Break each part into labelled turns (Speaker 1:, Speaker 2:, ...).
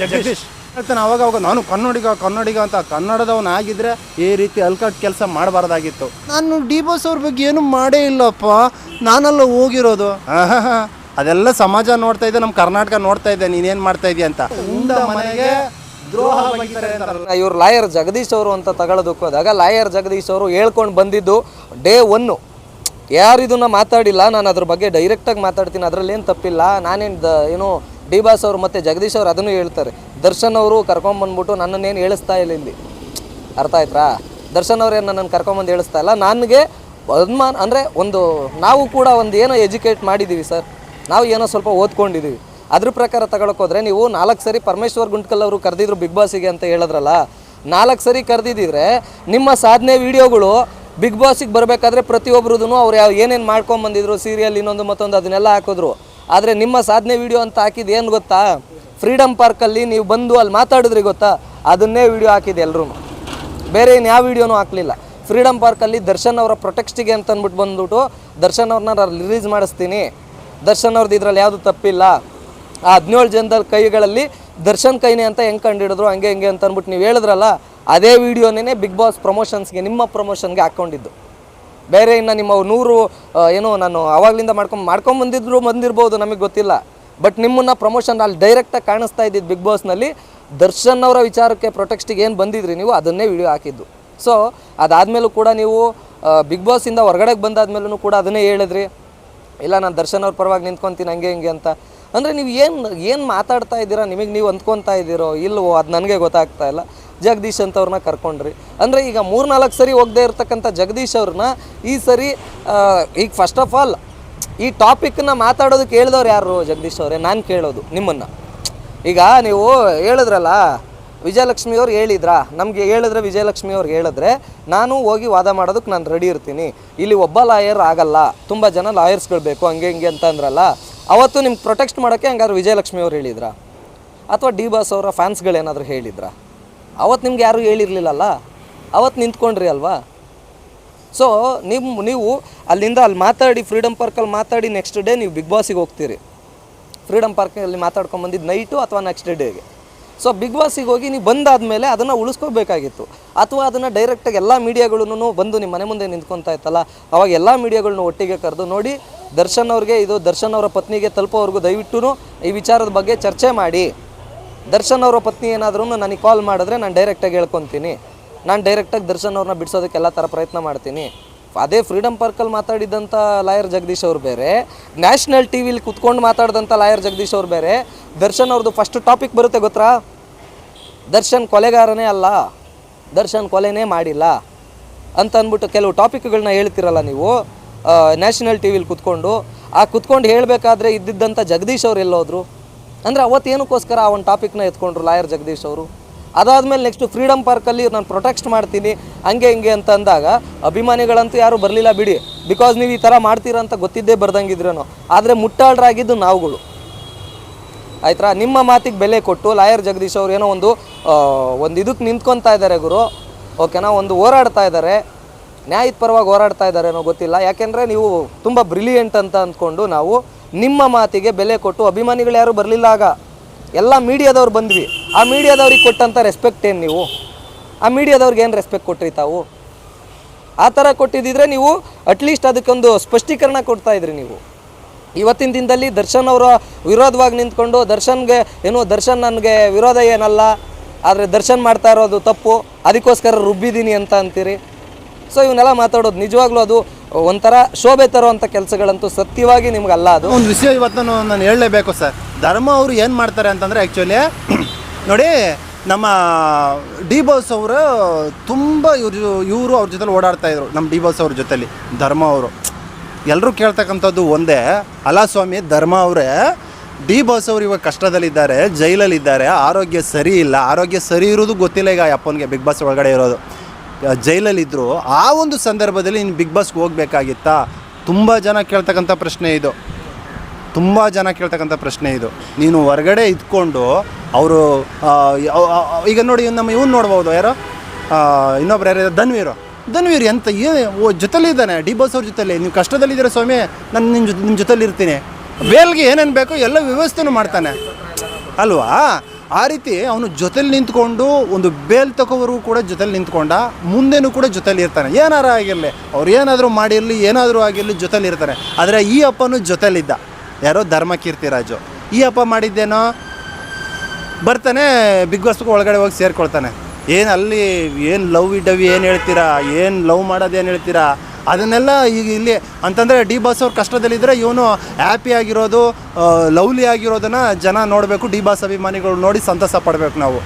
Speaker 1: ಜಗದೀಶ್. ಹೇಳ್ತಾನೆ ಅವಾಗ ಅವಾಗ ನಾನು ಕನ್ನಡಿಗ ಕನ್ನಡಿಗ ಅಂತ ಕನ್ನಡದವನಾಗಿದ್ರೆ ಈ ರೀತಿ ಅಲ್ಕಟ್ ಕೆಲಸ ಮಾಡಬಾರ್ದಾಗಿತ್ತು. ನಾನು ಡಿ ಬಾಸ್ ಅವ್ರ ಬಗ್ಗೆ ಏನು ಮಾಡೇ ಇಲ್ಲಪ್ಪ. ನಾನಲ್ಲ ಹೋಗಿರೋದು. ಅದೆಲ್ಲ ಸಮಾಜ ನೋಡ್ತಾ ಇದೆ ನಮ್ಮ ಕರ್ನಾಟಕ ನೋಡ್ತಾ ಇದೆ ನೀನೇನ್ ಮಾಡ್ತಾ ಇದೀಯ ಅಂತ. ಉಂಡ ಮನೆಗೆ ದ್ರೋಹ.
Speaker 2: ಇವ್ರು ಲಾಯರ್ ಜಗದೀಶ್ ಅವರು ಅಂತ ತಗೊಳ್ಳೋದಕ್ಕೆ ಹೋದಾಗ ಲಾಯರ್ ಜಗದೀಶ್ ಅವರು ಹೇಳ್ಕೊಂಡು ಬಂದಿದ್ದು ಡೇ ಒನ್ನು. ಯಾರು ಇದನ್ನ ಮಾತಾಡಿಲ್ಲ, ನಾನು ಅದ್ರ ಬಗ್ಗೆ ಡೈರೆಕ್ಟಾಗಿ ಮಾತಾಡ್ತೀನಿ ಅದರಲ್ಲಿ ಏನು ತಪ್ಪಿಲ್ಲ. ನಾನೇನು ದ, ಏನು ಡಿ ಬಾಸ್ ಅವರು ಮತ್ತು ಜಗದೀಶ್ ಅವರು ಅದನ್ನು ಹೇಳ್ತಾರೆ. ದರ್ಶನ್ ಅವರು ಕರ್ಕೊಂಬಂದ್ಬಿಟ್ಟು ನನ್ನನ್ನೇನು ಹೇಳಿಸ್ತಾ ಇಲ್ಲ ಇಲ್ಲಿ. ಅರ್ಥ ಆಯ್ತಾ ದರ್ಶನ್ ಅವ್ರು ಏನು ನನ್ನನ್ನು ಕರ್ಕೊಂಬಂದು ಹೇಳಿಸ್ತಾ ಇಲ್ಲ. ನನಗೆ ಅನುಮಾನ ಅಂದರೆ ಒಂದು ನಾವು ಕೂಡ ಒಂದು ಏನೋ ಎಜುಕೇಟ್ ಮಾಡಿದ್ದೀವಿ ಸರ್. ನಾವು ಏನೋ ಸ್ವಲ್ಪ ಓದ್ಕೊಂಡಿದ್ದೀವಿ ಅದ್ರ ಪ್ರಕಾರ ತಗೊಳಕ್ಕೋದ್ರೆ ನೀವು ನಾಲ್ಕು ಸರಿ ಪರಮೇಶ್ವರ್ ಗುಂಟ್ಕಲ್ ಅವರು ಕರೆದಿದ್ರು ಬಿಗ್ ಬಾಸಿಗೆ ಅಂತ ಹೇಳಿದ್ರಲ್ಲ, ನಾಲ್ಕು ಸರಿ ಕರೆದಿದ್ದಿದ್ರೆ ನಿಮ್ಮ ಸಾಧನೆ ವಿಡಿಯೋಗಳು ಬಿಗ್ ಬಾಸಿಗೆ ಬರಬೇಕಾದ್ರೆ ಪ್ರತಿಯೊಬ್ಬರದೂ ಅವ್ರು ಯಾವ ಏನೇನು ಮಾಡ್ಕೊಂಡು ಬಂದಿದ್ರು ಸೀರಿಯಲ್ ಇನ್ನೊಂದು ಮತ್ತೊಂದು ಅದನ್ನೆಲ್ಲ ಹಾಕಿದ್ರು. ಆದರೆ ನಿಮ್ಮ ಸಾಧನೆ ವಿಡಿಯೋ ಅಂತ ಹಾಕಿದ್ದು ಏನು ಗೊತ್ತಾ? ಫ್ರೀಡಮ್ ಪಾರ್ಕಲ್ಲಿ ನೀವು ಬಂದು ಅಲ್ಲಿ ಮಾತಾಡಿದ್ರಿ ಗೊತ್ತಾ? ಅದನ್ನೇ ವಿಡಿಯೋ ಹಾಕಿದೆ ಎಲ್ಲರೂ ಬೇರೆ ಇನ್ನು ಯಾವ ವಿಡಿಯೋನೂ ಹಾಕಲಿಲ್ಲ. ಫ್ರೀಡಮ್ ಪಾರ್ಕಲ್ಲಿ ದರ್ಶನ್ ಅವರ ಪ್ರೊಟೆಕ್ಸ್ಟಿಗೆ ಅಂತ ಅಂದ್ಬಿಟ್ಟು ಬಂದ್ಬಿಟ್ಟು ದರ್ಶನ್ ಅವ್ರನ್ನ ರಿಲೀಸ್ ಮಾಡಿಸ್ತೀನಿ. ದರ್ಶನ್ ಅವ್ರದ್ದು ಇದರಲ್ಲಿ ಯಾವುದು ತಪ್ಪಿಲ್ಲ. ಆ ಹದಿನೇಳು ಜನದ ಕೈಗಳಲ್ಲಿ ದರ್ಶನ್ ಕೈನೇ ಅಂತ ಹೆಂಗೆ ಕಂಡಿಡಿದ್ರು, ಹಂಗೆ ಹಿಂಗೆ ಅಂತ ಅಂದ್ಬಿಟ್ಟು ನೀವು ಹೇಳಿದ್ರಲ್ಲ, ಅದೇ ವಿಡಿಯೋನೇ ಬಿಗ್ ಬಾಸ್ ಪ್ರಮೋಷನ್ಸ್ಗೆ ನಿಮ್ಮ ಪ್ರಮೋಷನ್ಗೆ ಹಾಕ್ಕೊಂಡಿದ್ದು. ಬೇರೆ ಇನ್ನು ನಿಮ್ಮ ನೂರು ಏನು ನಾನು ಅವಾಗಲಿಂದ ಮಾಡ್ಕೊಂಡು ಮಾಡ್ಕೊಂಡು ಬಂದಿದ್ರು, ಬಂದಿರ್ಬೋದು, ನಮಗೆ ಗೊತ್ತಿಲ್ಲ. ಬಟ್ ನಿಮ್ಮನ್ನು ಪ್ರಮೋಷನ್ ಅಲ್ಲಿ ಡೈರೆಕ್ಟಾಗಿ ಕಾಣಿಸ್ತಾ ಇದ್ದಿದ್ದು ಬಿಗ್ ಬಾಸ್ನಲ್ಲಿ ದರ್ಶನ್ ಅವರ ವಿಚಾರಕ್ಕೆ ಪ್ರೊಟೆಕ್ಸ್ಟಿಗೆ ಏನು ಬಂದಿದ್ರಿ ನೀವು, ಅದನ್ನೇ ವಿಡಿಯೋ ಹಾಕಿದ್ದು. ಸೊ ಅದಾದಮೇಲೂ ಕೂಡ ನೀವು ಬಿಗ್ ಬಾಸಿಂದ ಹೊರಗಡೆಗೆ ಬಂದಾದ್ಮೇಲೂ ಕೂಡ ಅದನ್ನೇ ಹೇಳಿದ್ರಿ. ಇಲ್ಲ, ನಾನು ದರ್ಶನ್ ಅವ್ರ ಪರವಾಗಿ ನಿಂತ್ಕೊತೀನಿ, ಹಂಗೆ ಹಿಂಗೆ ಅಂತ. ಅಂದರೆ ನೀವು ಏನು ಏನು ಮಾತಾಡ್ತಾ ಇದ್ದೀರಾ, ನಿಮಗೆ ನೀವು ಅಂದ್ಕೊತಾ ಇದ್ದೀರೋ ಇಲ್ಲವೋ ಅದು ನನಗೆ ಗೊತ್ತಾಗ್ತಾ ಇಲ್ಲ. ಜಗದೀಶ್ ಅಂತವ್ರನ್ನ ಕರ್ಕೊಂಡ್ರಿ. ಅಂದರೆ ಈಗ ಮೂರ್ನಾಲ್ಕು ಸರಿ ಹೋಗದೇ ಇರ್ತಕ್ಕಂಥ ಜಗದೀಶ್ ಅವ್ರನ್ನ ಈ ಸರಿ ಈಗ ಫಸ್ಟ್ ಆಫ್ ಆಲ್ ಈ ಟಾಪಿಕ್ನ ಮಾತಾಡೋದಕ್ಕೆ ಹೇಳಿದವ್ರು ಯಾರು ಜಗದೀಶ್ ಅವರೇ? ನಾನು ಕೇಳೋದು, ನಿಮ್ಮನ್ನು. ಈಗ ನೀವು ಹೇಳಿದ್ರಲ್ಲ, ವಿಜಯಲಕ್ಷ್ಮಿ ಅವ್ರು ಹೇಳಿದ್ರಾ? ನಮಗೆ ಹೇಳಿದ್ರೆ ವಿಜಯಲಕ್ಷ್ಮಿ ಅವ್ರು ಹೇಳಿದ್ರೆ, ನಾನು ಹೋಗಿ ವಾದ ಮಾಡೋದಕ್ಕೆ ನಾನು ರೆಡಿ ಇರ್ತೀನಿ. ಇಲ್ಲಿ ಒಬ್ಬ ಲಾಯರ್ ಆಗಲ್ಲ. ತುಂಬ ಜನ ಲಾಯರ್ಸ್ಗಳು ಬೇಕು, ಹಂಗೆ ಹಿಂಗೆ ಅಂತ ಅಂದ್ರಲ್ಲ. ಅವತ್ತು ನಿಮ್ಗೆ ಪ್ರೊಟೆಕ್ಟ್ ಮಾಡೋಕ್ಕೆ ಹಂಗಾದ್ರೆ ವಿಜಯಲಕ್ಷ್ಮಿ ಅವ್ರು ಹೇಳಿದ್ರಾ? ಅಥವಾ ಡಿ ಬಾಸ್ ಅವರ ಫ್ಯಾನ್ಸ್ಗಳೇನಾದರೂ ಹೇಳಿದ್ರಾ? ಅವತ್ತು ನಿಮ್ಗೆ ಯಾರೂ ಹೇಳಿರಲಿಲ್ಲಲ್ಲ? ಅವತ್ತು ನಿಂತ್ಕೊಂಡ್ರಿ ಅಲ್ವಾ? ಸೊ ನಿಮ್ಮ ನೀವು ಅಲ್ಲಿಂದ ಅಲ್ಲಿ ಮಾತಾಡಿ ಫ್ರೀಡಮ್ ಪಾರ್ಕಲ್ಲಿ ಮಾತಾಡಿ ನೆಕ್ಸ್ಟ್ ಡೇ ನೀವು ಬಿಗ್ ಬಾಸಿಗೆ ಹೋಗ್ತೀರಿ. ಫ್ರೀಡಮ್ ಪಾರ್ಕಲ್ಲಿ ಮಾತಾಡ್ಕೊಂಡು ಬಂದಿದ್ದು ನೈಟು ಅಥವಾ ನೆಕ್ಸ್ಟ್ ಡೇಗೆ ಸೊ ಬಿಗ್ ಬಾಸಿಗೆ ಹೋಗಿ ನೀವು ಬಂದಾದಮೇಲೆ ಅದನ್ನು ಉಳಿಸ್ಕೋಬೇಕಾಗಿತ್ತು. ಅಥವಾ ಅದನ್ನು ಡೈರೆಕ್ಟಾಗಿ ಎಲ್ಲ ಮೀಡಿಯಾಗಳೂ ಬಂದು ನಿಮ್ಮ ಮನೆ ಮುಂದೆ ನಿಂತ್ಕೊತಾ ಇತ್ತಲ್ಲ, ಅವಾಗ ಎಲ್ಲ ಮೀಡಿಯಾಗಳನ್ನ ಒಟ್ಟಿಗೆ ಕರೆದು ನೋಡಿ, ದರ್ಶನ್ ಅವ್ರಿಗೆ ಇದು ದರ್ಶನ್ ಅವರ ಪತ್ನಿಗೆ ತಲುಪೋವರೆಗೂ ದಯವಿಟ್ಟು ಈ ವಿಚಾರದ ಬಗ್ಗೆ ಚರ್ಚೆ ಮಾಡಿ. ದರ್ಶನ್ ಅವರ ಪತ್ನಿ ಏನಾದರೂ ನನಗೆ ಕಾಲ್ ಮಾಡಿದ್ರೆ ನಾನು ಡೈರೆಕ್ಟಾಗಿ ಹೇಳ್ಕೊತೀನಿ. ನಾನು ಡೈರೆಕ್ಟಾಗಿ ದರ್ಶನ್ ಅವ್ರನ್ನ ಬಿಡಿಸೋದಕ್ಕೆ ಎಲ್ಲ ಥರ ಪ್ರಯತ್ನ ಮಾಡ್ತೀನಿ. ಅದೇ ಫ್ರೀಡಮ್ ಪಾರ್ಕಲ್ಲಿ ಮಾತಾಡಿದಂಥ ಲಾಯರ್ ಜಗದೀಶ್ ಅವ್ರು ಬೇರೆ ನ್ಯಾಷನಲ್ ಟಿ ವಿಲಿ ಕುತ್ಕೊಂಡು ಮಾತಾಡಿದಂಥ ಲಾಯರ್ ಜಗದೀಶ್ ಅವ್ರು ಬೇರೆ, ದರ್ಶನ್ ಅವ್ರದ್ದು ಫಸ್ಟ್ ಟಾಪಿಕ್ ಬರುತ್ತೆ ಗೊತ್ತಾ? ದರ್ಶನ್ ಕೊಲೆಗಾರನೇ ಅಲ್ಲ, ದರ್ಶನ್ ಕೊಲೆನೇ ಮಾಡಿಲ್ಲ ಅಂತ ಅಂದ್ಬಿಟ್ಟು ಕೆಲವು ಟಾಪಿಕ್ಗಳನ್ನ ಹೇಳ್ತಿರಲ್ಲ ನೀವು ನ್ಯಾಷನಲ್ ಟಿ ವಿಲಿ ಕುತ್ಕೊಂಡು, ಆ ಕುತ್ಕೊಂಡು ಹೇಳಬೇಕಾದ್ರೆ ಇದ್ದಿದ್ದಂಥ ಜಗದೀಶ್ ಅವ್ರು ಎಲ್ಲೋದ್ರು? ಅಂದರೆ ಅವತ್ತೇನಕ್ಕೋಸ್ಕರ ಆ ಒಂದು ಟಾಪಿಕ್ನ ಎತ್ಕೊಂಡ್ರು ಲಾಯರ್ ಜಗದೀಶ್ ಅವರು? ಅದಾದಮೇಲೆ ನೆಕ್ಸ್ಟು ಫ್ರೀಡಮ್ ಪಾರ್ಕಲ್ಲಿ ನಾನು ಪ್ರೊಟೆಕ್ಸ್ಟ್ ಮಾಡ್ತೀನಿ, ಹಂಗೆ ಹಿಂಗೆ ಅಂತ ಅಂದಾಗ ಅಭಿಮಾನಿಗಳಂತೂ ಯಾರೂ ಬರಲಿಲ್ಲ ಬಿಡಿ ಬಿಕಾಸ್ ನೀವು ಈ ಥರ ಮಾಡ್ತೀರಾ ಅಂತ ಗೊತ್ತಿದ್ದೇ ಬರ್ದಂಗಿದ್ರೇನೋ. ಆದರೆ ಮುಟ್ಟಾಳ್ರಾಗಿದ್ದು ನಾವುಗಳು. ಆಯ್ತಾ ನಿಮ್ಮ ಮಾತಿಗೆ ಬೆಲೆ ಕೊಟ್ಟು ಲಾಯರ್ ಜಗದೀಶ್ ಅವ್ರು ಏನೋ ಒಂದು ಒಂದು ಇದಕ್ಕೆ ನಿಂತ್ಕೊತಾ ಇದ್ದಾರೆ ಗುರು. ಓಕೆನಾ? ಒಂದು ಹೋರಾಡ್ತಾ ಇದ್ದಾರೆ ನ್ಯಾಯದ ಪರವಾಗಿ ಹೋರಾಡ್ತಾ ಇದ್ದಾರೆ ಏನೋ ಗೊತ್ತಿಲ್ಲ. ಯಾಕೆಂದರೆ ನೀವು ತುಂಬ ಬ್ರಿಲಿಯಂಟ್ ಅಂತ ಅಂದ್ಕೊಂಡು ನಾವು ನಿಮ್ಮ ಮಾತಿಗೆ ಬೆಲೆ ಕೊಟ್ಟು ಅಭಿಮಾನಿಗಳು ಯಾರೂ ಬರಲಿಲ್ಲ ಆಗ. ಎಲ್ಲ ಮೀಡಿಯಾದವ್ರು ಬಂದ್ವಿ. ಆ ಮೀಡಿಯಾದವ್ರಿಗೆ ಕೊಟ್ಟಂಥ ರೆಸ್ಪೆಕ್ಟ್ ಏನು ನೀವು? ಆ ಮೀಡಿಯಾದವ್ರಿಗೆ ಏನು ರೆಸ್ಪೆಕ್ಟ್ ಕೊಟ್ರಿ ತಾವು? ಆ ಥರ ಕೊಟ್ಟಿದ್ದಿದ್ರೆ ನೀವು ಅಟ್ಲೀಸ್ಟ್ ಅದಕ್ಕೊಂದು ಸ್ಪಷ್ಟೀಕರಣ ಕೊಡ್ತಾ ಇದ್ರಿ ನೀವು. ಇವತ್ತಿನ ದಿನದಲ್ಲಿ ದರ್ಶನ್ ಅವರ ವಿರೋಧವಾಗಿ ನಿಂತ್ಕೊಂಡು ದರ್ಶನ್ಗೆ ಏನು ದರ್ಶನ್ ನನಗೆ ವಿರೋಧ ಏನಲ್ಲ, ಆದರೆ ದರ್ಶನ್ ಮಾಡ್ತಾ ಇರೋದು ತಪ್ಪು, ಅದಕ್ಕೋಸ್ಕರ ರುಬ್ಬಿದ್ದೀನಿ ಅಂತ ಅಂತೀರಿ? ಸೊ ಇವನ್ನೆಲ್ಲ ಮಾತಾಡೋದು ನಿಜವಾಗ್ಲೂ ಅದು ಒಂಥರ ಶೋಭೆ ತರುವಂಥ ಕೆಲಸಗಳಂತೂ ಸತ್ಯವಾಗಿ ನಿಮ್ಗಲ್ಲ ಅದು.
Speaker 1: ಒಂದು ವಿಷಯ ಇವತ್ತು ನಾನು ಹೇಳಲೇಬೇಕು ಸರ್. ಧರ್ಮ ಅವರು ಏನು ಮಾಡ್ತಾರೆ ಅಂತಂದರೆ ಆ್ಯಕ್ಚುಲಿ ನೋಡಿ, ನಮ್ಮ ಡಿ ಬಾಸ್ ಅವರು ತುಂಬ ಇವರು ಇವರು ಅವ್ರ ಜೊತೆಲಿ ಓಡಾಡ್ತಾ ಇದ್ರು, ನಮ್ಮ ಡಿ ಬಾಸ್ ಅವ್ರ ಜೊತೆಲಿ, ಧರ್ಮ ಅವರು. ಎಲ್ಲರೂ ಕೇಳ್ತಕ್ಕಂಥದ್ದು ಒಂದೇ. ಅಲಾಸ್ವಾಮಿ, ಧರ್ಮ ಅವರೇ, ಡಿ ಬಾಸ್ ಅವರು ಇವಾಗ ಕಷ್ಟದಲ್ಲಿದ್ದಾರೆ, ಜೈಲಲ್ಲಿದ್ದಾರೆ, ಆರೋಗ್ಯ ಸರಿ ಇಲ್ಲ. ಆರೋಗ್ಯ ಸರಿ ಇರೋದು ಗೊತ್ತಿಲ್ಲ ಈಗ ಅಪ್ಪನಿಗೆ ಬಿಗ್ ಬಾಸ್ ಒಳಗಡೆ ಇರೋದು. ಜೈಲಲ್ಲಿದ್ದರು ಆ ಒಂದು ಸಂದರ್ಭದಲ್ಲಿ ನೀನು ಬಿಗ್ ಬಾಸ್ಗೆ ಹೋಗಬೇಕಾಗಿತ್ತಾ? ತುಂಬ ಜನ ಕೇಳ್ತಕ್ಕಂಥ ಪ್ರಶ್ನೆ ಇದು. ತುಂಬ ಜನ ಕೇಳ್ತಕ್ಕಂಥ ಪ್ರಶ್ನೆ ಇದು. ನೀನು ಹೊರಗಡೆ ಇದ್ಕೊಂಡು ಅವರು ಈಗ ನೋಡಿ ನಮ್ಮ, ಇವ್ನು ನೋಡ್ಬೋದು ಯಾರೋ? ಇನ್ನೊಬ್ರು ಯಾರು? ಧನ್ವೀರು. ಧನ್ವೀರ್ ಎಂತ ಓ, ಜೊತೆಲಿ ಇದ್ದಾನೆ, ಡಿ ಬಾಸ್ ಅವ್ರ ಜೊತೆಲಿ. ನೀವು ಕಷ್ಟದಲ್ಲಿದ್ದೀರ ಸ್ವಾಮಿ, ನಾನು ನಿಮ್ಮ ಜೊತೆ ನಿಮ್ಮ ಜೊತೆಲಿ ಇರ್ತೀನಿ ಬೇಲ್ಗೆ ಏನೇನು ಬೇಕೋ ಎಲ್ಲ ವ್ಯವಸ್ಥೆನೂ ಮಾಡ್ತಾನೆ. ಅಲ್ವಾ? ಆ ರೀತಿ ಅವನು ಜೊತೆಲಿ ನಿಂತ್ಕೊಂಡು, ಒಂದು ಬೇಲ್ ತಗೋವರೆಗೂ ಕೂಡ ಜೊತೆಲಿ ನಿಂತ್ಕೊಂಡ, ಮುಂದೆನೂ ಕೂಡ ಜೊತೆಲಿ ಇರ್ತಾನೆ. ಏನಾರ ಆಗಿರಲಿ, ಅವ್ರು ಏನಾದರೂ ಮಾಡಿರಲಿ, ಏನಾದರೂ ಆಗಿರಲಿ ಜೊತೆಲಿ ಇರ್ತಾನೆ. ಆದರೆ ಈ ಅಪ್ಪನೂ ಜೊತೆಲಿದ್ದ. ಯಾರೋ ಧರ್ಮಕೀರ್ತಿರಾಜು ಈ ಅಪ್ಪ ಮಾಡಿದ್ದೇನೋ, ಬರ್ತಾನೆ, ಬಿಗ್ ಬಾಸ್ಗೂ ಒಳಗಡೆ ಹೋಗಿ ಸೇರ್ಕೊಳ್ತಾನೆ. ಏನು ಅಲ್ಲಿ ಏನು ಲವ್ ಡವಿ ಏನು ಹೇಳ್ತೀರಾ? ಏನು ಲವ್ ಮಾಡೋದು ಏನು ಹೇಳ್ತೀರಾ? ಅದನ್ನೆಲ್ಲ ಈಗ ಇಲ್ಲಿ ಅಂತಂದರೆ ಡಿ ಬಾಸ್ ಅವ್ರ ಕಷ್ಟದಲ್ಲಿದ್ದರೆ ಇವನು ಹ್ಯಾಪಿ ಆಗಿರೋದು ಲವ್ಲಿ ಆಗಿರೋದನ್ನು ಜನ ನೋಡಬೇಕು, ಡಿ ಬಾಸ್ ಅಭಿಮಾನಿಗಳು ನೋಡಿ ಸಂತಸ ಪಡಬೇಕು ನಾವು.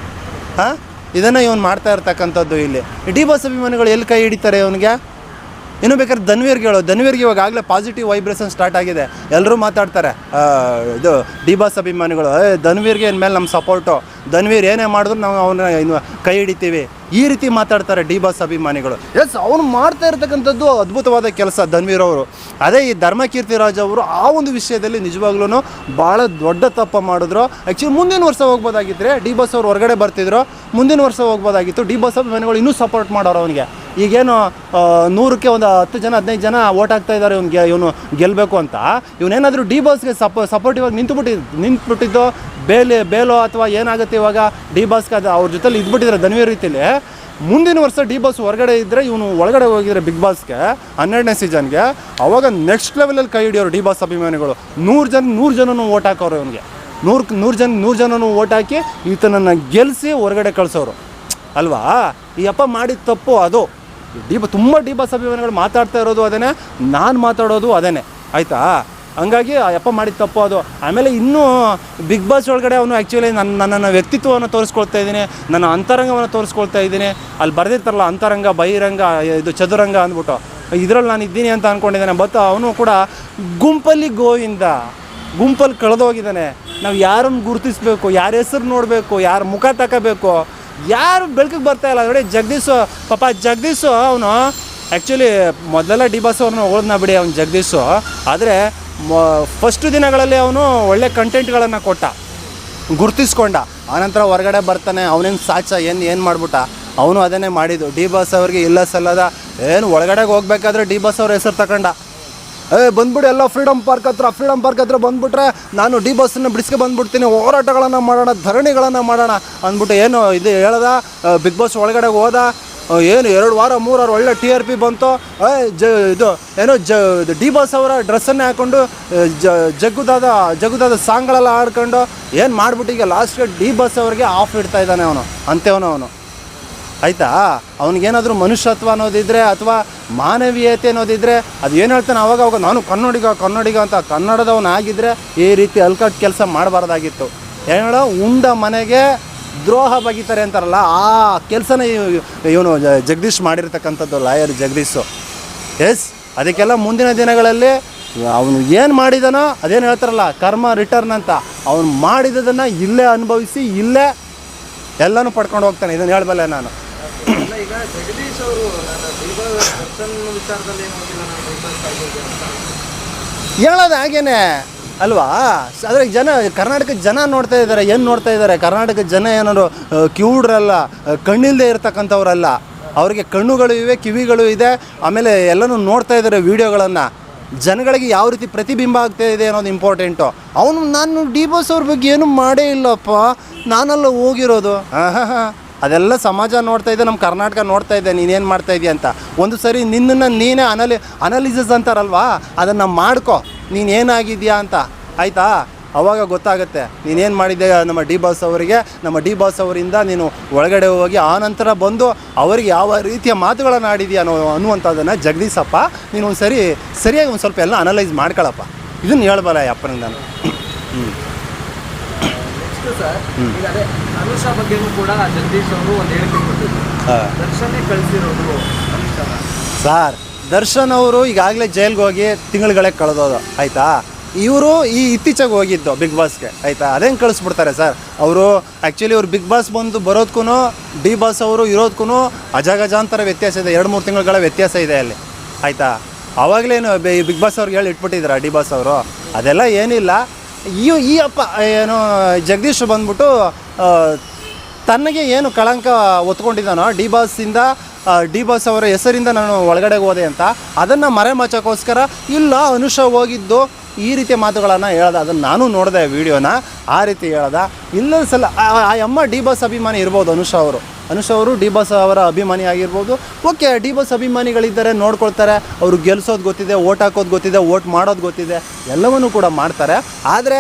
Speaker 1: ಹಾಂ? ಇದನ್ನು ಇವನು ಮಾಡ್ತಾ ಇರ್ತಕ್ಕಂಥದ್ದು ಇಲ್ಲಿ. ಡಿ ಬಾಸ್ ಅಭಿಮಾನಿಗಳು ಎಲ್ಲಿ ಕೈ ಹಿಡಿತಾರೆ ಇವನಿಗೆ? ಇನ್ನು ಬೇಕಾದ್ರೆ ಧನ್ವೀರ್ಗೆ ಹೇಳೋ. ಧನ್ವೀರ್ಗೆ ಇವಾಗ ಆಗಲೇ ಪಾಸಿಟಿವ್ ವೈಬ್ರೇಷನ್ ಸ್ಟಾರ್ಟ್ ಆಗಿದೆ. ಎಲ್ಲರೂ ಮಾತಾಡ್ತಾರೆ. ಇದು ಡಿ ಬಾಸ್ ಅಭಿಮಾನಿಗಳು, ಏ, ಧನ್ವೀರ್ಗೆ ಇನ್ಮೇಲೆ ನಮ್ಮ ಸಪೋರ್ಟು ಧನ್ವೀರ್ ಏನೇ ಮಾಡಿದ್ರು ನಾವು ಅವನ ಕೈ ಹಿಡಿತೀವಿ. ಈ ರೀತಿ ಮಾತಾಡ್ತಾರೆ ಡಿ ಬಾಸ್ ಅಭಿಮಾನಿಗಳು. ಎಸ್ ಅವನು ಮಾಡ್ತಾ ಇರತಕ್ಕಂಥದ್ದು ಅದ್ಭುತವಾದ ಕೆಲಸ ಧನ್ವೀರ್ ಅವರು. ಅದೇ ಈ ಧರ್ಮಕೀರ್ತಿರಾಜ್ ಅವರು ಆ ಒಂದು ವಿಷಯದಲ್ಲಿ ನಿಜವಾಗ್ಲೂ ಭಾಳ ದೊಡ್ಡ ತಪ್ಪ ಮಾಡಿದ್ರು. ಆ್ಯಕ್ಚುಲಿ ಮುಂದಿನ ವರ್ಷ ಹೋಗ್ಬೋದಾಗಿದ್ದರೆ ಡಿ ಬಾಸ್ ಅವ್ರು ಹೊರಗಡೆ ಬರ್ತಿದ್ರು. ಮುಂದಿನ ವರ್ಷ ಹೋಗ್ಬೋದಾಗಿತ್ತು. ಡಿ ಬಾಸ್ ಅಭಿಮಾನಿಗಳು ಇನ್ನೂ ಸಪೋರ್ಟ್ ಮಾಡೋರು ಅವನಿಗೆ. ಈಗೇನು ನೂರಕ್ಕೆ ಒಂದು ಹತ್ತು ಜನ, ಹದಿನೈದು ಜನ ಓಟ್ ಆಗ್ತಾ ಇದ್ದಾರೆ ಇವನಿಗೆ, ಇವನು ಗೆಲ್ಲಬೇಕು ಅಂತ. ಇವನೇನಾದರೂ ಡಿ ಬಾಸ್ಗೆ ಸಪೋ ಸಪೋರ್ಟಿವ್ ಆಗಿ ನಿಂತುಬಿಟ್ಟಿದ್ದು ನಿಂತ್ಬಿಟ್ಟಿದ್ದು ಬೇಲೆ, ಬೇಲೋ ಅಥವಾ ಏನಾಗುತ್ತೆ ಇವಾಗ ಡಿ ಬಾಸ್ಗೆ ಅದು ಅವ್ರ ಜೊತೆಲಿ ಇದ್ಬಿಟ್ಟಿದ್ರೆ ಧನ್ವೀರ್ ರೀತಿಲಿ. ಮುಂದಿನ ವರ್ಷ ಡಿ ಬಾಸ್ ಹೊರಗಡೆ ಇದ್ದರೆ ಇವನು ಒಳಗಡೆ ಹೋಗಿದ್ರೆ ಬಿಗ್ ಬಾಸ್ಗೆ, ಹನ್ನೆರಡನೇ ಸೀಸನ್ಗೆ. ಅವಾಗ ನೆಕ್ಸ್ಟ್ ಲೆವೆಲಲ್ಲಿ ಕೈ ಹಿಡಿಯೋರು ಡಿ ಬಾಸ್ ಅಭಿಮಾನಿಗಳು. ನೂರು ಜನ, ನೂರು ಜನನೂ ಓಟ್ ಹಾಕೋರು ಇವನಿಗೆ. ನೂರು ನೂರು ಜನ, ನೂರು ಜನನೂ ಓಟ್ ಹಾಕಿ ಈತನನ್ನು ಗೆಲ್ಲಿಸಿ ಹೊರಗಡೆ ಕಳಿಸೋರು. ಅಲ್ವಾ? ಈ ಅಪ್ಪ ಮಾಡಿದ ತಪ್ಪು ಅದು. ಡಿ ಬ ತುಂಬ ಡಿ ಬಾಸ್ ಅಭಿಮಾನಿಗಳು ಮಾತಾಡ್ತಾ ಇರೋದು ಅದೇನೆ ನಾನು ಮಾತಾಡೋದು ಅದೇನೆ ಆಯಿತಾ? ಹಂಗಾಗಿ ಅಪ್ಪ ಮಾಡಿದ ತಪ್ಪು ಅದು. ಆಮೇಲೆ ಇನ್ನೂ ಬಿಗ್ ಬಾಸ್ ಒಳಗಡೆ ಅವನು ಆ್ಯಕ್ಚುಲಿ ನನ್ನ ನನ್ನ ವ್ಯಕ್ತಿತ್ವವನ್ನು ತೋರಿಸ್ಕೊಳ್ತಾ ಇದ್ದೀನಿ, ನನ್ನ ಅಂತರಂಗವನ್ನು ತೋರಿಸ್ಕೊಳ್ತಾ ಇದ್ದೀನಿ. ಅಲ್ಲಿ ಬರೆದಿರ್ತಾರಲ್ಲ, ಅಂತರಂಗ, ಬಹಿರಂಗ, ಇದು ಚದುರಂಗ ಅಂದ್ಬಿಟ್ಟು. ಇದರಲ್ಲಿ ನಾನು ಇದ್ದೀನಿ ಅಂತ ಅಂದ್ಕೊಂಡಿದ್ದಾನೆ ಬಟ್ ಅವನು ಕೂಡ ಗುಂಪಲ್ಲಿ ಗೋವಿಂದ ಗುಂಪಲ್ಲಿ ಕಳೆದೋಗಿದ್ದಾನೆ. ನಾವು ಯಾರನ್ನು ಗುರುತಿಸ್ಬೇಕು, ಯಾರ ಹೆಸರು ನೋಡಬೇಕು, ಯಾರ ಮುಖ ತಗೋಬೇಕು ಯಾರು ಬೆಳಕಿಗೆ ಬರ್ತಾ ಇಲ್ಲ. ನೋಡಿ, ಜಗದೀಶು, ಪಾಪ ಜಗದೀಶು ಅವನು ಆ್ಯಕ್ಚುಲಿ ಮೊದಲೆಲ್ಲ ಡಿ ಬಾಸ್ ಅವ್ರನ್ನ ಓದ್ನ ಬಿಡಿ, ಅವ್ನು ಜಗದೀಶು. ಆದರೆ ಫಸ್ಟ್ ದಿನಗಳಲ್ಲಿ ಅವನು ಒಳ್ಳೆ ಕಂಟೆಂಟ್ಗಳನ್ನು ಕೊಟ್ಟ, ಗುರ್ತಿಸ್ಕೊಂಡ. ಆನಂತರ ಹೊರಗಡೆ ಬರ್ತಾನೆ, ಅವನೇನು ಸಾಚ, ಏನು ಏನು ಮಾಡ್ಬಿಟ್ಟ? ಅವನು ಅದನ್ನೇ ಮಾಡಿದ್ದು. ಡಿ ಬಾಸ್ ಅವ್ರಿಗೆ ಇಲ್ಲ ಸಲ್ಲದ, ಏನು ಒಳಗಡೆಗೆ ಹೋಗ್ಬೇಕಾದ್ರೆ ಡಿ ಬಾಸ್ ಅವ್ರ ಹೆಸರು ತಗೊಂಡ ಏ, ಬಂದ್ಬಿಡು ಎಲ್ಲ ಫ್ರೀಡಮ್ ಪಾರ್ಕ್ ಹತ್ರ ಫ್ರೀಡಮ್ ಪಾರ್ಕ್ ಹತ್ರ ಬಂದ್ಬಿಟ್ರೆ ನಾನು ಡಿ ಬಸ್ಸನ್ನು ಬಿಡಿಸ್ಕೆ ಬಂದ್ಬಿಡ್ತೀನಿ, ಹೋರಾಟಗಳನ್ನು ಮಾಡೋಣ, ಧರಣಿಗಳನ್ನು ಮಾಡೋಣ ಅಂದ್ಬಿಟ್ಟು ಏನು ಇದು ಹೇಳ್ದ ಬಿಗ್ ಬಾಸ್ ಒಳಗಡೆ ಹೋದ ಏನು, ಎರಡು ವಾರ, ಮೂರು ವಾರ ಒಳ್ಳೆ ಟಿ ಆರ್ ಪಿ ಬಂತು. ಜ, ಇದು, ಏನೋ ಜ ಡಿ ಬಾಸ್ ಅವರ ಡ್ರೆಸ್ಸನ್ನೇ ಹಾಕ್ಕೊಂಡು ಜ, ಜಗ್ಗುದಾದ ಜಗ್ಗುದಾದ ಸಾಂಗ್ಗಳೆಲ್ಲ ಆಡ್ಕೊಂಡು ಏನು ಮಾಡಿಬಿಟ್ಟು ಈಗ ಲಾಸ್ಟ್ಗೆ ಡಿ ಬಾಸ್ ಅವರಿಗೆ ಆಫ್ ಇಡ್ತಾ ಇದ್ದಾನೆ ಅವನು, ಅಂತೇವನು ಅವನು. ಆಯಿತಾ? ಅವನಿಗೇನಾದರೂ ಮನುಷ್ಯತ್ವ ಅನ್ನೋದಿದ್ರೆ ಅಥವಾ ಮಾನವೀಯತೆ ಅನ್ನೋದಿದ್ರೆ ಅದು ಏನು ಹೇಳ್ತಾನೆ ಅವಾಗ ಅವಾಗ, ನಾನು ಕನ್ನಡಿಗ ಕನ್ನಡಿಗ ಅಂತ ಕನ್ನಡದವನಾಗಿದ್ದರೆ ಈ ರೀತಿ ಅಲ್ಕಟ್ ಕೆಲಸ ಮಾಡಬಾರ್ದಾಗಿತ್ತು. ಏನೋ ಉಂಡ ಮನೆಗೆ ದ್ರೋಹ ಬಗಿತಾರೆ ಅಂತಾರಲ್ಲ ಆ ಕೆಲಸನ ಇವನು ಜಗದೀಶ್ ಮಾಡಿರ್ತಕ್ಕಂಥದ್ದು ಲಾಯರ್ ಜಗದೀಶು. ಎಸ್ ಅದಕ್ಕೆಲ್ಲ ಮುಂದಿನ ದಿನಗಳಲ್ಲಿ ಅವನು ಏನು ಮಾಡಿದನೋ ಅದೇನು ಹೇಳ್ತಾರಲ್ಲ ಕರ್ಮ ರಿಟರ್ನ್ ಅಂತ. ಅವನು ಮಾಡಿದ್ದನ್ನು ಇಲ್ಲೇ ಅನುಭವಿಸಿ ಇಲ್ಲೇ ಎಲ್ಲನೂ ಪಡ್ಕೊಂಡು ಹೋಗ್ತಾನೆ. ಇದನ್ನು ಹೇಳಬಲ್ಲೆ ನಾನು.
Speaker 2: ಈಗ ಜಗದೀಶ್ ಅವರು ವಿಚಾರದಲ್ಲಿ
Speaker 1: ಹೇಳೋದು ಹಾಗೇನೆ. ಅಲ್ವಾ? ಆದರೆ ಜನ, ಕರ್ನಾಟಕದ ಜನ ನೋಡ್ತಾ ಇದ್ದಾರೆ, ಏನು ನೋಡ್ತಾ ಇದ್ದಾರೆ? ಕರ್ನಾಟಕದ ಜನ ಏನಾದ್ರು ಕಿವುಡ್ರಲ್ಲ ಕಣ್ಣಿಲ್ಲದೆ ಇರ್ತಕ್ಕಂಥವ್ರಲ್ಲ, ಅವರಿಗೆ ಕಣ್ಣುಗಳು ಇವೆ, ಕಿವಿಗಳು ಇದೆ, ಆಮೇಲೆ ಎಲ್ಲನೂ ನೋಡ್ತಾ ಇದ್ದಾರೆ ವೀಡಿಯೋಗಳನ್ನು. ಜನಗಳಿಗೆ ಯಾವ ರೀತಿ ಪ್ರತಿಬಿಂಬ ಆಗ್ತಾ ಇದೆ ಅನ್ನೋದು ಇಂಪಾರ್ಟೆಂಟು ಅವನು, ನಾನು ಡಿ ಬಾಸ್ ಅವ್ರ ಬಗ್ಗೆ ಏನು ಮಾಡೇ ಇಲ್ಲಪ್ಪ, ನಾನಲ್ಲ ಹೋಗಿರೋದು. ಹಾಂ ಅದೆಲ್ಲ ಸಮಾಜ ನೋಡ್ತಾ ಇದೆ ನಮ್ಮ ಕರ್ನಾಟಕ ನೋಡ್ತಾ ಇದೆ, ನೀನೇನು ಮಾಡ್ತಾ ಇದೆಯಾ ಅಂತ. ಒಂದು ಸರಿ ನಿನ್ನನ್ನು ನೀನೇ ಅನಲಿ, ಅನಾಲಿಸಸ್ ಅಂತಾರಲ್ವಾ? ಅದನ್ನು ಮಾಡ್ಕೊ. ನೀನು ಏನಾಗಿದೆಯಾ ಅಂತ. ಆಯಿತಾ? ಅವಾಗ ಗೊತ್ತಾಗುತ್ತೆ. ನೀನೇನು ಮಾಡಿದ್ದೆ ನಮ್ಮ ಡಿ ಬಾಸ್ ಅವರಿಗೆ? ನಮ್ಮ ಡಿ ಬಾಸ್ ಅವರಿಂದ ನೀನು ಒಳಗಡೆ ಹೋಗಿ ಆ ನಂತರ ಬಂದು ಅವರಿಗೆ ಯಾವ ರೀತಿಯ ಮಾತುಗಳನ್ನು ಆಡಿದೀಯ ಅನ್ನೋ ಅನ್ನುವಂಥದ್ದನ್ನು ಜಗದೀಶಪ್ಪ ನೀನು ಒಂದು ಸರಿ ಸರಿಯಾಗಿ ಒಂದು ಸ್ವಲ್ಪ ಎಲ್ಲ ಅನಲೈಸ್ ಮಾಡ್ಕೊಳಪ್ಪ. ಇದನ್ನು ಹೇಳ್ಬಲ್ಲ ಅಪ್ಪನಿಂದ ನಾನು. ಹ್ಞೂ
Speaker 2: ಸರ್ ಅದೇ ಅನುಷಾ ಬಗ್ಗೆನೂ ಕೂಡ ಜಗದೀಶ್ ಅವರು ಒಂದು ಹೇಳಿಕೆ ಕೊಟ್ಟಿದ್ರು.
Speaker 1: ಹಾಂ.
Speaker 2: ದರ್ಶನೇ ಕಳಿಸಿರೋದು ಅನುಷಾನ.
Speaker 1: ಸರ್ ದರ್ಶನ್ ಅವರು ಈಗಾಗಲೇ ಜೈಲ್ಗೆ ಹೋಗಿ ತಿಂಗಳುಗಳೇ ಕಳೆದೋದು, ಆಯಿತಾ? ಇವರು ಈ ಇತ್ತೀಚೆಗೆ ಹೋಗಿದ್ದು ಬಿಗ್ ಬಾಸ್ಗೆ, ಆಯಿತಾ? ಅದೇನು ಕಳಿಸ್ಬಿಡ್ತಾರೆ ಸರ್? ಅವರು ಆ್ಯಕ್ಚುಲಿ ಅವ್ರು ಬಿಗ್ ಬಾಸ್ ಬಂದು ಬರೋದಕ್ಕೂ ಡಿ ಬಾಸ್ ಅವರು ಇರೋದಕ್ಕೂ ಅಜಗಜಾಂತರ ವ್ಯತ್ಯಾಸ ಇದೆ. ಎರಡು ಮೂರು ತಿಂಗಳುಗಳ ವ್ಯತ್ಯಾಸ ಇದೆ ಅಲ್ಲಿ, ಆಯಿತಾ? ಆವಾಗಲೇನು ಬಿಗ್ ಬಾಸ್ ಅವ್ರಿಗೆ ಹೇಳಿ ಇಟ್ಬಿಟ್ಟಿದ್ರ ಡಿ ಬಾಸ್ ಅವರು? ಅದೆಲ್ಲ ಏನಿಲ್ಲ. ಈ ಈ ಅಪ್ಪ, ಏನು, ಜಗದೀಶ್ ಬಂದ್ಬಿಟ್ಟು ತನಗೆ ಏನು ಕಳಂಕ ಒತ್ಕೊಂಡಿದ್ದಾನೋ ಡಿ ಬಾಸಿಂದ ಡಿ ಬಾಸ್ ಅವರ ಹೆಸರಿಂದ ನಾನು ಒಳಗಡೆ ಹೋದೆ ಅಂತ. ಅದನ್ನು ಮರೆಮಾಚೋಕ್ಕೋಸ್ಕರ ಇಲ್ಲ, ಅನುಷ ಹೋಗಿದ್ದು, ಈ ರೀತಿಯ ಮಾತುಗಳನ್ನು ಹೇಳ್ದೆ. ಅದನ್ನು ನಾನು ನೋಡಿದೆ ವಿಡಿಯೋನ, ಆ ರೀತಿ ಹೇಳ್ದೆ. ಇಲ್ಲ ಸಲ, ಆ ಅಮ್ಮ ಡಿ ಬಾಸ್ ಅಭಿಮಾನಿ ಇರ್ಬೋದು ಅನುಷಾ ಅವರು. ಅನುಷಾ ಅವರು ಡಿ ಬಾಸ್ ಅವರ ಅಭಿಮಾನಿ ಆಗಿರ್ಬೋದು. ಓಕೆ, ಡಿ ಬಾಸ್ ಅಭಿಮಾನಿಗಳಿದ್ದಾರೆ, ನೋಡ್ಕೊಳ್ತಾರೆ. ಅವರು ಗೆಲ್ಸೋದು ಗೊತ್ತಿದೆ, ಓಟ್ ಹಾಕೋದು ಗೊತ್ತಿದೆ, ಓಟ್ ಮಾಡೋದು ಗೊತ್ತಿದೆ. ಎಲ್ಲವನ್ನೂ ಕೂಡ ಮಾಡ್ತಾರೆ. ಆದರೆ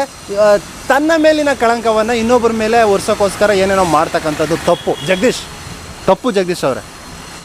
Speaker 1: ತನ್ನ ಮೇಲಿನ ಕಳಂಕವನ್ನು ಇನ್ನೊಬ್ಬರ ಮೇಲೆ ಒರೆಸೋಕ್ಕೋಸ್ಕರ ಏನೇನೋ ಮಾಡ್ತಕ್ಕಂಥದ್ದು ತಪ್ಪು. ಜಗದೀಶ್ ತಪ್ಪು ಜಗದೀಶ್ ಅವರೇ.